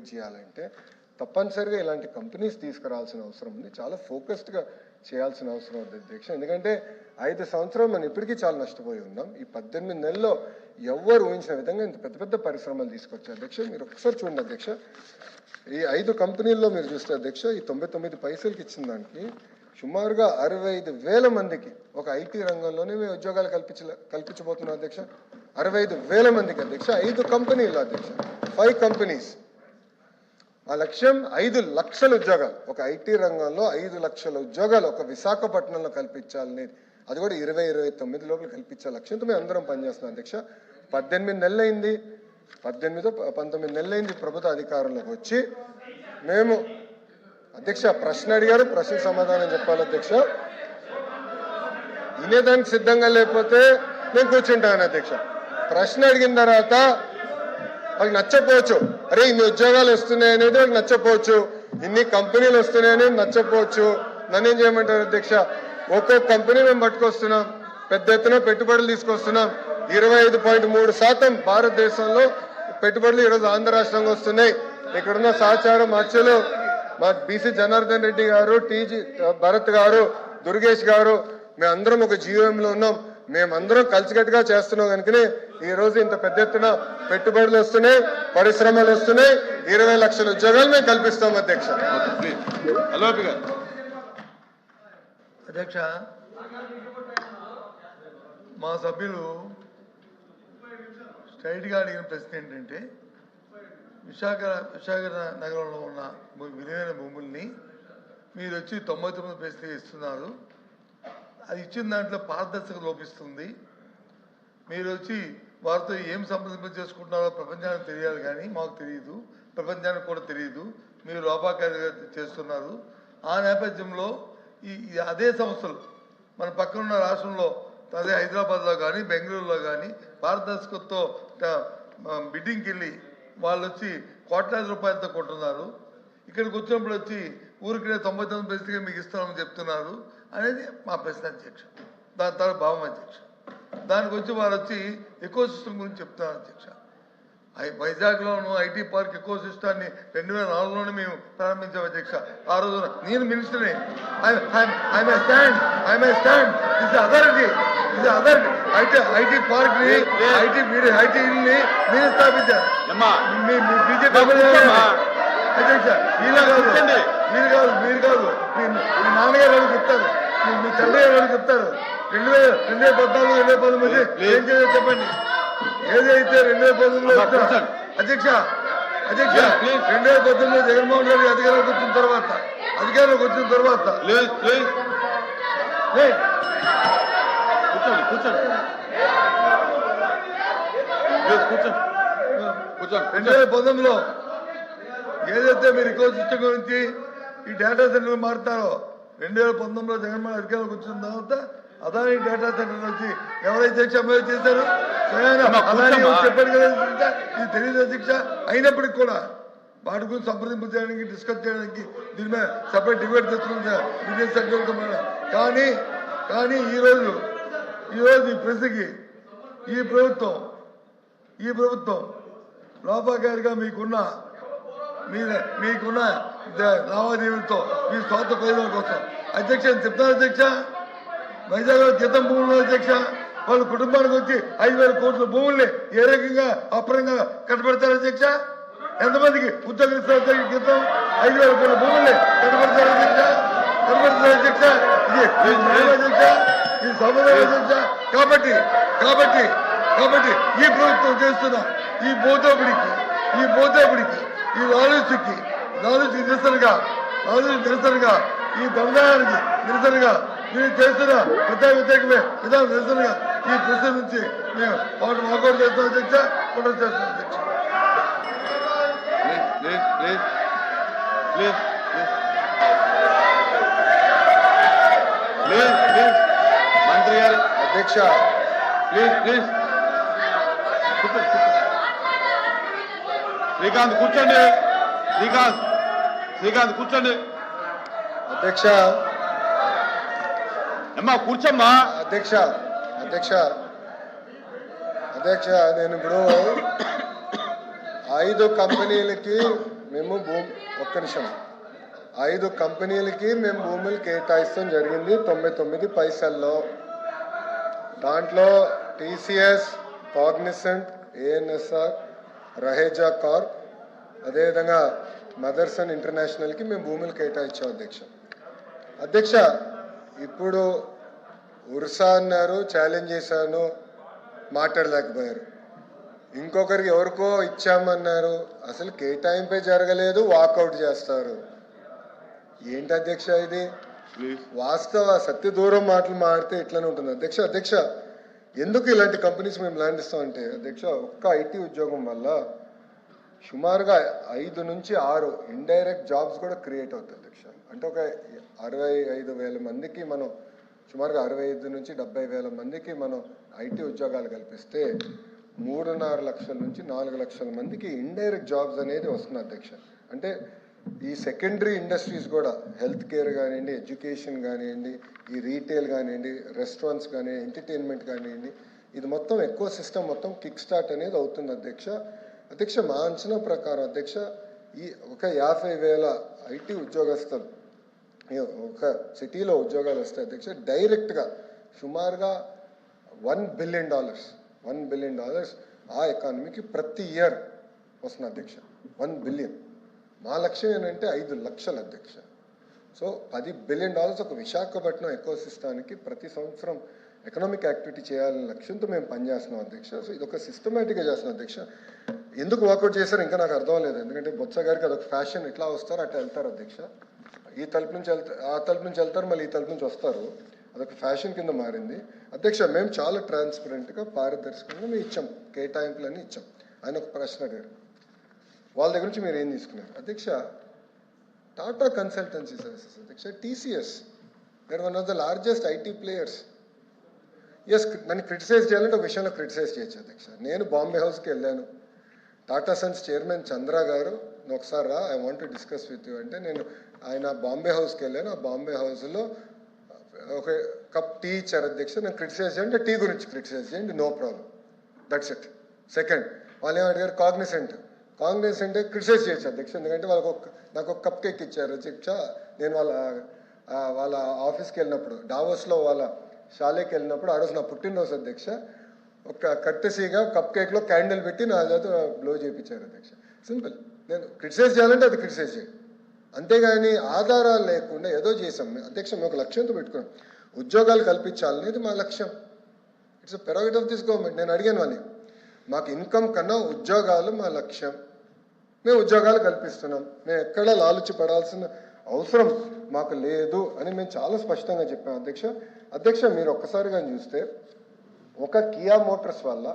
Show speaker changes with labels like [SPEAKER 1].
[SPEAKER 1] Create చేయాలంటే తప్పనిసరిగా ఇలాంటి కంపెనీస్ తీసుకురావాల్సిన అవసరం ఉంది. చాలా ఫోకస్డ్గా చేయాల్సిన అవసరం ఉంది అధ్యక్ష. ఎందుకంటే ఐదు సంవత్సరాలు మనం ఇప్పటికీ చాలా నష్టపోయి ఉన్నాం. ఈ పద్దెనిమిది నెలల్లో ఎవ్వరు ఊహించిన విధంగా ఇంత పెద్ద పెద్ద పరిశ్రమలు తీసుకొచ్చారు అధ్యక్ష? మీరు ఒకసారి చూడండి అధ్యక్ష. ఈ ఐదు కంపెనీల్లో మీరు చూస్తే అధ్యక్ష ఈ తొంభై తొమ్మిది పైసలకి ఇచ్చిన దానికి సుమారుగా అరవై ఐదు వేల మందికి ఒక ఐటీ రంగంలోనే మేము ఉద్యోగాలు కల్పించ కల్పించబోతున్నాం అధ్యక్ష. అరవై ఐదు వేల మందికి అధ్యక్ష. ఐదు కంపెనీలు అధ్యక్ష. Five companies. ఆ లక్ష్యం ఐదు లక్షల ఉద్యోగాలు. ఒక ఐటీ రంగంలో ఐదు లక్షల ఉద్యోగాలు ఒక విశాఖపట్నంలో కల్పించాలని. అది కూడా ఇరవై ఇరవై తొమ్మిది లోపల కల్పించే లక్ష్యంతో మేము అందరం పనిచేస్తున్నాం అధ్యక్ష. పద్దెనిమిది నెలలైంది. పద్దెనిమిది పంతొమ్మిది నెలలైంది ప్రభుత్వ అధికారంలోకి వచ్చి. మేము అధ్యక్ష ప్రశ్న అడిగారు. ప్రశ్న సమాధానం చెప్పాలి అధ్యక్ష. వినేదానికి సిద్ధంగా లేకపోతే నేను కూర్చుంటాను అధ్యక్ష. ప్రశ్న అడిగిన తర్వాత వాళ్ళకి నచ్చపోవచ్చు అరే ఇన్ని ఉద్యోగాలు వస్తున్నాయి అనేది వాళ్ళకి నచ్చపోవచ్చు ఇన్ని కంపెనీలు వస్తున్నాయి అనేది నన్ను ఏం చేయమంటారు అధ్యక్ష? ఒక్కొక్క కంపెనీ మేము పట్టుకొస్తున్నాం. పెద్ద ఎత్తున పెట్టుబడులు తీసుకొస్తున్నాం. ఇరవై ఐదు పాయింట్ మూడు శాతం భారతదేశంలో పెట్టుబడులు ఈరోజు ఆంధ్ర రాష్ట్రంగా వస్తున్నాయి. ఇక్కడున్న సహచారం మధ్యలో మా బీసీ జనార్దన్ రెడ్డి గారు టీజీ భరత్ గారు దుర్గేష్ గారు మేమందరం ఒక జీవోఎంలో ఉన్నాం. మేమందరం కలిసికట్టుగా చేస్తున్నాం కనుకనే ఈ రోజు ఇంత పెద్ద ఎత్తున పెట్టుబడులు వస్తున్నాయి పరిశ్రమలు వస్తున్నాయి ఇరవై లక్షల ఉద్యోగాలు మేము కల్పిస్తాం అధ్యక్ష.
[SPEAKER 2] అధ్యక్ష మా సభ్యులు స్ట్రైట్గా అడిగిన ప్రశ్న ఏంటంటే విశాఖ విశాఖ నగరంలో ఉన్న విలువైన భూముల్ని మీరు వచ్చి తొంభై తొమ్మిది పైసలు ఇస్తున్నారు అది ఇచ్చిన దాంట్లో పారదర్శక లోపిస్తుంది. మీరు వచ్చి వారితో ఏం సంప్రదింపు చేసుకుంటున్నారో ప్రపంచానికి తెలియాలి కానీ మాకు తెలియదు. ప్రపంచానికి కూడా తెలియదు. మీరు లోపాకారిగా చేస్తున్నారు. ఆ నేపథ్యంలో ఈ అదే సంస్థలు మన పక్కన ఉన్న రాష్ట్రంలో అదే హైదరాబాద్లో కానీ బెంగళూరులో కానీ పారదర్శకతతో బిడ్డింగ్కి వెళ్ళి వాళ్ళు వచ్చి కోట్లాది రూపాయలతో కొంటున్నారు ఇక్కడికి వచ్చినప్పుడు వచ్చి ఊరికే తొంభై తొమ్మిది పైసలకి మీకు ఇస్తామని చెప్తున్నారు అనేది మా ప్రశ్న అధ్యక్ష దాని తర్వాత భావం అధ్యక్ష దానికి వచ్చి వారు వచ్చి ఎకో సిస్టమ్ గురించి చెప్తున్నారు అధ్యక్ష. ఐ- వైజాగ్లోను ఐటీ పార్క్ ఎకో సిస్టాన్ని రెండు వేల నాలుగులోనే మేము ప్రారంభించాం అధ్యక్ష. ఆ రోజున నేను మినిస్టర్ని. I my stand. I my stand. Authority. Authority. IT IT పార్క్ని IT మీరు మీరు స్థాపించారు. అధ్యక్ష కాదు. మీరు కాదు మీరు కాదు. మీ నాన్నగారు వాళ్ళు చెప్తారు. మీ తండ్రి గారు వాళ్ళు చెప్తారు. రెండు వేల రెండు వేల పద్నాలుగు రెండు వేల పంతొమ్మిది. ఏం చేయాలో చెప్పండి. ఏదైతే రెండు వేల పంతొమ్మిదిలో. అధ్యక్ష అధ్యక్ష. రెండు వేల పద్దెనిమిదిలో జగన్మోహన్ రెడ్డి అధికారంలోకి వచ్చిన తర్వాత అధికారంలోకి వచ్చిన తర్వాత.
[SPEAKER 3] కూర్చోండి కూర్చోండి. కూర్చోండి. కూర్చోండి
[SPEAKER 2] రెండు వేల పంతొమ్మిదిలో ఏదైతే మీరు ఇకో సిస్టమ్ గురించి ఈ డేటా సెంటర్ మారుతారో రెండు వేల పంతొమ్మిదిలో జగన్మోహన్ అధికారంలోకి వచ్చిన తర్వాత అదాని డేటా సెంటర్ నుంచి ఎవరైతే అమలు చేశారు అదాని. చెప్పాడు కదా ఇది తెలియదు అధ్యక్ష అయినప్పటికీ కూడా వాటి గురించి సంప్రదింపు చేయడానికి డిస్కస్ చేయడానికి దీని మీద సపరేట్ డిబేట్ బిజినెస్ సెక్టర్ కానీ కానీ ఈరోజు ఈరోజు ఈ ప్రశ్నకి ఈ ప్రభుత్వం ఈ ప్రభుత్వం లోపాకారిగా మీకున్న మీ మీకున్న లావాదేవీలతో మీ స్వార్థ ప్రయోజనాల కోసం. అధ్యక్ష చెప్తాను అధ్యక్ష? వైజాగ్ జీతం భూములు అధ్యక్ష వాళ్ళ కుటుంబానికి వచ్చి ఐదు వేల కోట్ల భూముల్ని ఏ రకంగా అప్రంగా కట్టబెడతారు అధ్యక్ష? ఎంతమందికి ఉద్యోగం ఇస్తారు అధ్యక్ష ఐదు వేల కోట్ల భూముల్ని కట్టబెడతారు అధ్యక్ష? కట్టబెడతారు అధ్యక్ష? ఇది అధ్యక్ష ఇది సమాధానం అధ్యక్ష. కాబట్టి కాబట్టి కాబట్టి ఈ ప్రభుత్వం చేస్తున్న ఈ బోధోపుడికి ఈ బోధోపుడికి ఈ లాలూచికి లాలూచికి నిరసనగా ఆలోచన నిరసనగా ఈ దందానికి నిరసనగా మీరు చేస్తున్న. ప్రజా వ్యతిరేకమే విధానం నిరసనగా ఈ ప్రశ్న నుంచి మేము వాటి వాకౌట్ చేస్తాం అధ్యక్ష కూడా చేస్తాం అధ్యక్ష
[SPEAKER 3] please please please please please please మంత్రి గారు
[SPEAKER 1] అధ్యక్ష.
[SPEAKER 3] Please please. శ్రీకాంత్ కూర్చోండి. శ్రీకాంత్. శ్రీకాంత్ కూర్చోండి.
[SPEAKER 1] అధ్యక్ష.
[SPEAKER 3] అమ్మా కూర్చోమ్మా.
[SPEAKER 1] అధ్యక్ష అధ్యక్ష. అధ్యక్ష నేను ఇప్పుడు ఐదు కంపెనీలకి మేము భూమి ఒక్క నిమిషం. ఐదు కంపెనీలకి మేము భూములు కేటాయిస్తాం జరిగింది తొంభై తొమ్మిది పైసల్లో. దాంట్లో TCS Cognizant ANSR Raheja Corp అదేవిధంగా మదర్సన్ ఇంటర్నేషనల్కి మేము భూములు కేటాయించాం అధ్యక్ష. అధ్యక్ష ఇప్పుడు ఉర్సా అన్నారు ఛాలెంజ్ చేశాను మాట్లాడలేకపోయారు. ఇంకొకరికి ఎవరికో ఇచ్చామన్నారు అసలు కేటాయింపే జరగలేదు వాకౌట్ చేస్తారు. ఏంటి అధ్యక్ష ఇది? వాస్తవ సత్య దూరం మాటలు మాడితే ఇట్లనే ఉంటుంది. అధ్యక్ష అధ్యక్ష ఎందుకు ఇలాంటి కంపెనీస్ మేము ల్యాండ్ ఇస్తామంటే అధ్యక్ష ఒక్క ఐటీ ఉద్యోగం వల్ల సుమారుగా ఐదు నుంచి ఆరు ఇండైరెక్ట్ జాబ్స్ కూడా క్రియేట్ అవుతాయి అధ్యక్ష. అంటే ఒక అరవై ఐదు వేల మందికి మనం సుమారుగా అరవై ఐదు నుంచి డెబ్బై వేల మందికి మనం ఐటీ ఉద్యోగాలు కల్పిస్తే మూడున్నర లక్షల నుంచి నాలుగు లక్షల మందికి ఇండైరెక్ట్ జాబ్స్ అనేది వస్తుంది అధ్యక్ష. అంటే ఈ సెకండరీ ఇండస్ట్రీస్ కూడా హెల్త్ కేర్ కానివ్వండి ఎడ్యుకేషన్ కానివ్వండి ఈ రీటైల్ కానివ్వండి రెస్టారెంట్స్ కానీ ఎంటర్టైన్మెంట్ కానివ్వండి ఇది మొత్తం ఎక్కువ సిస్టమ్ మొత్తం కిక్ స్టార్ట్ అనేది అవుతుంది అధ్యక్ష. అధ్యక్ష మా అంచనా ప్రకారం అధ్యక్ష ఈ ఒక యాభై వేల ఐటీ ఉద్యోగస్తులు ఒక సిటీలో ఉద్యోగాలు వస్తాయి అధ్యక్ష డైరెక్ట్గా సుమారుగా one billion dollars one billion dollars ఆ ఎకానమీకి ప్రతి ఇయర్ వస్తుంది అధ్యక్ష. One billion. మా లక్ష్యం ఏంటంటే ఐదు లక్షల అధ్యక్ష. సో పది బిలియన్ డాలర్స్ ఒక విశాఖపట్నం ఎకో సిస్టానికి ప్రతి సంవత్సరం ఎకనామిక్ యాక్టివిటీ చేయాలనే లక్ష్యంతో మేము పనిచేస్తున్నాం అధ్యక్ష. సో ఇది ఒక సిస్టమేటిక్గా చేస్తున్నాం అధ్యక్ష. ఎందుకు వర్కౌట్ చేశారో ఇంకా నాకు అర్థం లేదు ఎందుకంటే బొత్స గారికి అదొక ఫ్యాషన్. ఎట్లా వస్తారో అట్లా వెళ్తారు అధ్యక్ష. ఈ తలుపు నుంచి వెళ్తారు ఆ తలుపు నుంచి వెళ్తారు మళ్ళీ ఈ తలుపు నుంచి వస్తారు. అదొక ఫ్యాషన్ కింద మారింది. అధ్యక్ష మేము చాలా ట్రాన్స్పరెంట్గా పారదర్శకంగా మేము ఇచ్చాం కేటాయింపులన్నీ ఇచ్చాం. ఆయన ఒక ప్రశ్న అడిగారు. వాళ్ళ దగ్గర నుంచి మీరు ఏం తీసుకున్నారు? అధ్యక్ష టాటా కన్సల్టెన్సీ సర్వీసెస్. అధ్యక్ష TCS. There one of the largest IT players. Yes నన్ను క్రిటిసైజ్ చేయాలంటే ఒక విషయంలో క్రిటిసైజ్ చేయొచ్చు అధ్యక్ష. నేను బాంబే హౌస్కి వెళ్ళాను. టాటా సన్స్ చైర్మన్ చంద్ర గారు ఒకసారి రా I want to discuss with you అంటే నేను ఆయన బాంబే హౌస్కి వెళ్ళాను. ఆ బాంబే హౌస్లో ఒక కప్ టీ ఇచ్చారు అధ్యక్ష. నేను క్రిటిసైజ్ చేయండి టీ గురించి క్రిటిసైజ్ చేయండి no problem that's it second వాళ్ళు ఏమో అడిగారు కాగ్నిసెంట్ కాగ్నిసెంట్ క్రిటిసైజ్ చేయొచ్చు అధ్యక్ష. ఎందుకంటే వాళ్ళకు ఒక నాకు ఒక కప్ కేక్ ఇచ్చారు అధ్యక్ష. నేను వాళ్ళ వాళ్ళ ఆఫీస్కి వెళ్ళినప్పుడు డావోస్లో వాళ్ళ షాలేకి వెళ్ళినప్పుడు ఆ రోజు నా పుట్టినరోజు అధ్యక్ష. ఒక కట్టెసీగా కప్ కేక్లో క్యాండిల్ పెట్టి నా చేత బ్లో చేయించారు అధ్యక్ష. సింపుల్ నేను క్రిటిసైజ్ చేయాలంటే అది క్రిటిసైజ్ చేయండి. అంతేగాని ఆధారాలు లేకుండా ఏదో చేసాం మేము అధ్యక్ష మేము ఒక లక్ష్యంతో పెట్టుకున్నాం. ఉద్యోగాలు కల్పించాలనేది మా లక్ష్యం. It's prerogative of this government నేను అడిగాను వాళ్ళని. మాకు ఇన్కమ్ కన్నా ఉద్యోగాలు మా లక్ష్యం. మేము ఉద్యోగాలు కల్పిస్తున్నాం. మేము ఎక్కడ లాలుచి పడాల్సిన అవసరం మాకు లేదు అని మేము చాలా స్పష్టంగా చెప్పాం అధ్యక్ష. అధ్యక్ష మీరు ఒక్కసారిగా చూస్తే ఒక కియా మోటార్స్ వల్ల